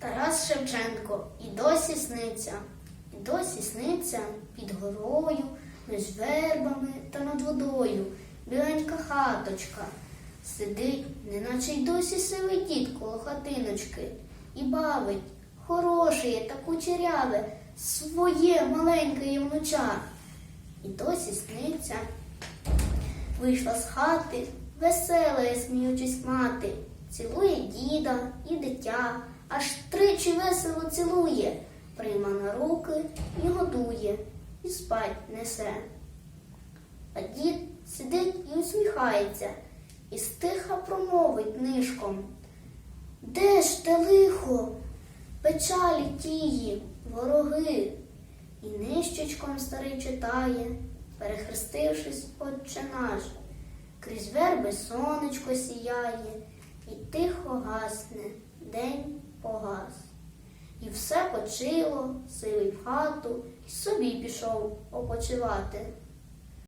Тарас Шевченко. І досі сниться, і досі сниться під горою, між вербами та над водою. Біленька хаточка. Сидить, неначе й досі сивий дід коло хатиночки, і бавить. Хороше та кучеряве. Своє маленьке внуча. І досі сниться. Вийшла з хати, весела, сміючись мати, цілує діда і дитя, аж тричі весело цілує, прийма на руки і годує, і спать несе. А дід сидить і усміхається, і стиха промовить нишком. Де ж те лихо, печалі тії, вороги? І нищечком старий читає, перехрестившись, отче наш, крізь верби сонечко сіяє, і тихо гасне, день погас. І все почило, сивий в хату, і собі пішов опочивати.